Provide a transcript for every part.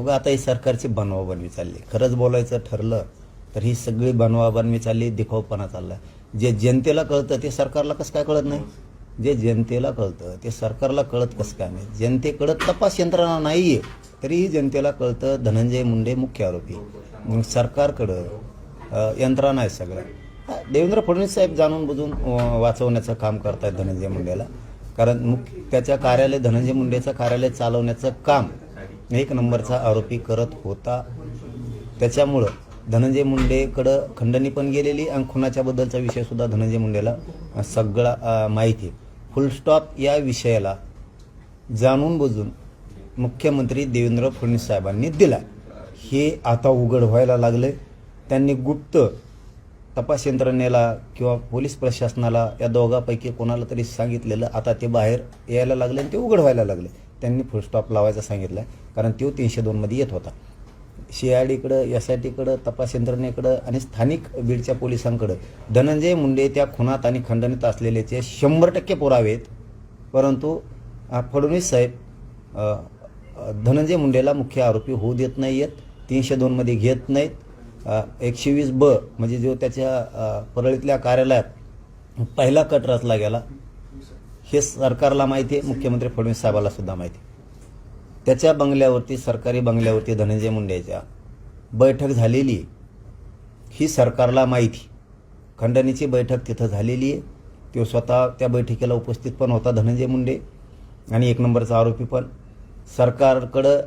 उगा आता ही सरकारची बनवाबनवी चालली. खरंच बोलायचं ठरलं तर ही सगळी बनवाबनवी चालली दिखाऊपणा चालला. जे जनतेला कळतं ते सरकारला कसं काय कळत नाही? जे जनतेला कळतं ते सरकारला कळत कसं काय नाही? जनतेकडं तपास यंत्रणा नाही आहे तरीही जनतेला कळतं धनंजय मुंडे मुख्य आरोपी. मग सरकारकडं यंत्रणा आहे सगळ्या. हा, देवेंद्र फडणवीस साहेब जाणून बुजून वाचवण्याचं काम करतायत धनंजय मुंडेला. कारण मुख्य त्याच्या कार्यालय धनंजय मुंडेचं कार्यालय चालवण्याचं काम एक नंबरचा आरोपी करत होता. त्याच्यामुळं धनंजय मुंडेकडं खंडणी पण गेलेली आणि खुनाच्या बद्दलचा विषय सुद्धा धनंजय मुंडेला सगळा माहिती फुलस्टॉप या विषयाला जाणून बुजून मुख्यमंत्री देवेंद्र फडणवीस साहेबांनी दिला. हे आता उघड व्हायला लागले त्यांनी गुप्त तपास यंत्रणेला किंवा पोलीस प्रशासनाला या दोघापैकी कोणाला तरी सांगितलेलं आता ते बाहेर यायला लागले आणि ते उघड व्हायला लागले त्यांनी फुलस्टॉप लावायचा सांगितलं कारण तो तीनशे दोनमध्ये येत होता. सी आय डीकडं एस आय टीकडं तपास यंत्रणेकडं आणि स्थानिक बीडच्या पोलिसांकडं धनंजय मुंडे त्या खुनात आणि खंडणीत असलेल्याचे शंभर टक्के पुरावे आहेत परंतु फडणवीस साहेब धनंजय मुंडेला मुख्य आरोपी होऊ देत नाही आहेत तीनशे दोनमध्ये घेत नाहीत. एकशे वीस ब म्हणजे जो त्याच्या परळीतल्या कार्यालयात पहिला कट रचला गेला हे सरकारला माहिती आहे मुख्यमंत्री फडणवीस साहेबाला सुद्धा माहिती आहे. त्याच्या बंगल्यावरती सरकारी बंगल्यावरती धनंजय मुंडेच्या बैठक झालेली ही सरकारला माहिती खंडणीची बैठक तिथं झालेली आहे. तो स्वतः त्या बैठकीला उपस्थित पण होता धनंजय मुंडे. आणि एक नंबरचा आरोपी पण. सरकारकडं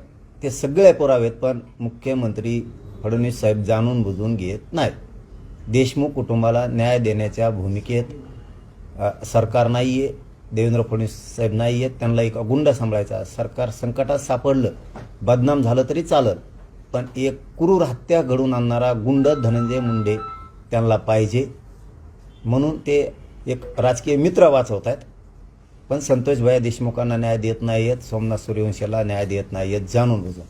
ते सगळे पुरावेत पण मुख्यमंत्री फडणवीस साहेब जाणून बुजून घेत नाहीत. देशमुख कुटुंबाला न्याय देण्याच्या भूमिकेत सरकार नाही आहे देवेंद्र फडणवीस साहेब नाही आहेत. त्यांना एक गुंड सांभाळायचा. सरकार संकटात सापडलं. बदनाम झालं तरी चालत पण एक क्रूर हत्या घडून आणणारा गुंड धनंजय मुंडे त्यांना पाहिजे. म्हणून ते एक राजकीय मित्र वाचवत आहेत. पण संतोष भया देशमुखांना न्याय देत नाही आहेत सोमनाथ सूर्यवंशीला न्याय देत नाही आहेत जाणून बुजून.